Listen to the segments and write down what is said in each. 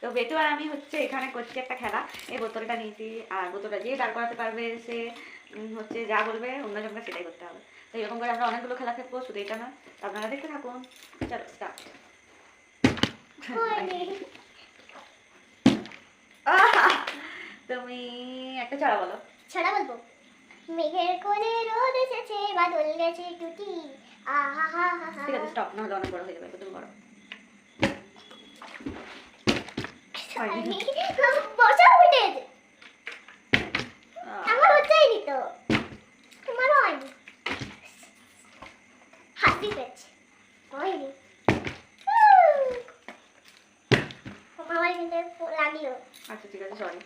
তো বেটু আর আমি হচ্ছে এখানে করছি একটা খেলা। এই বোতলটা নিয়েছি আর বোতলটা যে দাঁড় করাতে পারবে সে হচ্ছে যা বলবে অন্যজনকে সেটাই করতে হবে। তো এরকম করে আমরা অনেকগুলো খেলা খেলব শুধু এটা না আপনারা দেখতে থাকুন। চলো স্টার্ট তুমি একটা ছড়া বলো। ছড়া বলব? মেঘের কোণে রোদ এসেছে বাদল গেছে টুটি। আহা হা হা হা ঠিক আছে স্টপ না হলে অনেক বড় হয়ে যাবে তুমি করো বসা উঠেছে আহ, আমার হচ্ছেই তো তোমারও হয়নি হাসি পেয়েছে হয়নি আমার কিন্তু লাগল আচ্ছা ঠিক আছে সরি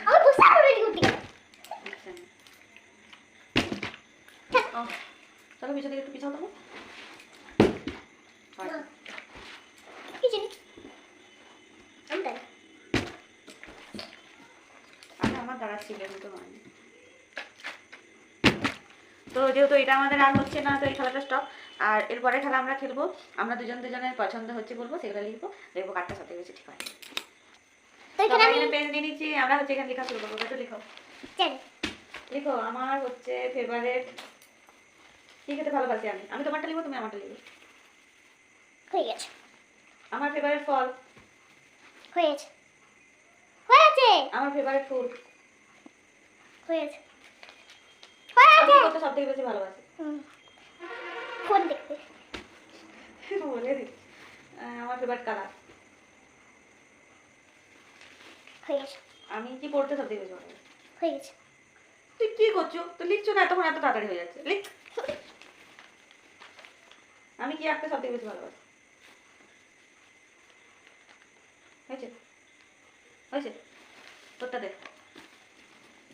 আমার বসা উঠে গুটি চলো পিছনে একটু পিছাও তো কি জিনিস আমি তাই আমি দ্বারা শিখে তো যেহেতু এটা আমাদের আর হচ্ছে না তো এই খেলাটা স্টপ আর এরপরে খেলা আমরা খেলব। আমরা দুজন দুজনের পছন্দ হচ্ছে বলব সেগুলো লিখব। দেখব কারটা সাথে বেশি ঠিক তো পেন নিচ্ছি আমরা হচ্ছে এখানে লেখা শুরু করব। লিখো। লিখো আমার হচ্ছে ফেভারেট কি খেতে ভালোবাসি আমি? আমি তোমারটা লিখব তুমি আমারটা হয়ে গেছে। আমার ফেভারিট ফল। হয়েছে। হয়েছে। আমার ফেভারিট ফুল হয়েছে আমি হয়েছে কি করতে সব থেকে বেশি ভালোবাসি। ফোন দেখতে। বলে দিচ্ছি আমার ফেভারিট কালার হয়ে গেছে। আমি কি পড়তে সব থেকে বেশি ভালোবাসি? হয়ে গেছে। তুই কি করছ? তো লিখছো না এতক্ষণ এত তাড়াতাড়ি হয়ে যাচ্ছে। লিখ। আমি কি আঁকতে সব থেকে বেশি ভালোবাসি? হয়েছে? হয়েছে? তোরটা দেখ।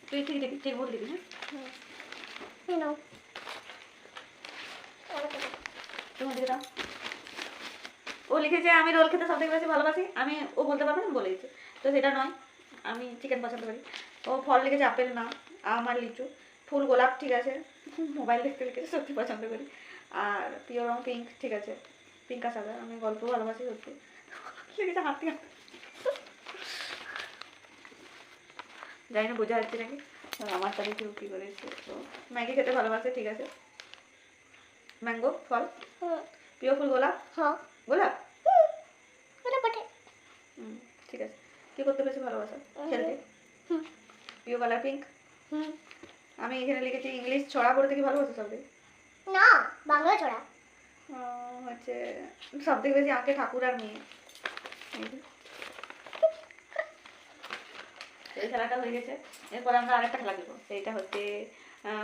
তুই ঠিক দেখি ঠিক ভুল দিবি হ্যাঁ? দিকে দাও। ও লিখেছে আমি রোল খেতে সব থেকে বেশি ভালোবাসি আমি ও বলতে পারবে না বলে দিচ্ছে। তো সেটা নয় আমি চিকেন পছন্দ করি। ও ফল লিখেছে আপেল না আম আর লিচু। ফুল গোলাপ ঠিক আছে মোবাইল দেখতে লিখেছে সত্যি পছন্দ করি। আর পিওর রং পিঙ্ক ঠিক আছে। পিঙ্ক সাদা আমি গল্প ভালোবাসি সত্যি। লিখেছে হাতি হাতি জানি না বোঝা যাচ্ছে নাকি? আমার তাহলে কেউ কী করেছে তো ম্যাগি খেতে ভালোবাসে ঠিক আছে? ম্যাঙ্গো ফল? হুম। প্রিয় ফুল গোলাপ? হ্যাঁ। গোলাপ? হুম, ঠিক আছে। কি করতে বেশি ভালোবাসা? খেলতে? প্রিয় কালার পিঙ্ক হুম। আমি এখানে লিখেছি ইংলিশ ছড়া পড়তে কি ভালোবাসো সব থেকে না বাংলা ছড়া। হচ্ছে সব থেকে বেশি আঁকে ঠাকুর আর মেয়ে। এই। খেলাটা হয়ে গেছে। এরপর আমরা আরেকটা খেলা খেলব। সেইটা হচ্ছে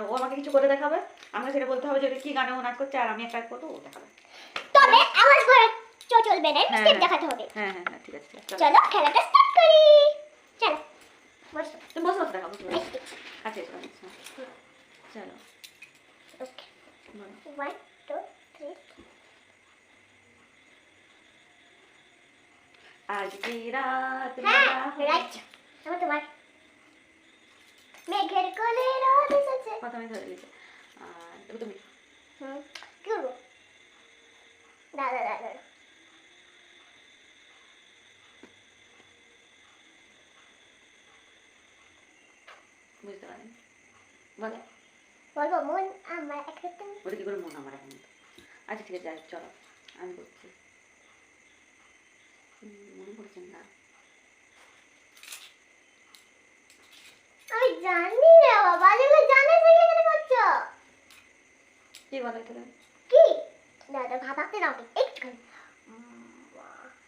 ও আমাকে কিছু করে দেখাবে। আমাকে সেটা বলতে হবে যে কি গানে ও নাচ করছে আর আমি একটা করব ও দেখাবে। তবে আওয়াজ করে চলবে না হ্যাঁ, স্টেপ হ্যাঁ। দেখাতে হবে। হ্যাঁ হ্যাঁ হ্যাঁ ঠিক আছে চলো। খেলাটা স্টার্ট করি। চলো বসো। তুমি বসে বসে দেখাবো বসে। বসে। নেক্সট আচ্ছা আচ্ছা। চলো। ওকে ওয়ান টু থ্রি আজ রাত হ্যাঁ রাইট আমার তোমার মেঘের কোলে রোদ এসেছে। প্রথমে ধরে লিখে এবার তুমি। হুম কি করব? দাদা দাদা বুঝতে পারেন। বলো। বলব মন আমার ওটা কি করে মন আমার এখন আচ্ছা ঠিক আছে চলো। আমি হুম, মনে পড়ছে না আমি জানি রে বাবা যেগুলো জানা সেগুলো কেন করছ কি বানাইতে এটা তুমি? কি না ভাবাতে দাও একটুখানি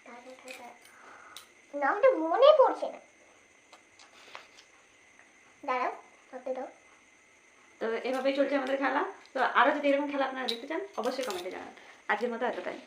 দাদা নামটা মনে পড়ছে না। দাঁড়াও ভাবতে দাও। তো এভাবেই চলছে আমাদের খেলা। তো আরও যদি এরকম খেলা আপনারা দেখতে চান অবশ্যই কমেন্টে জানান আজকের মতো এতটাই।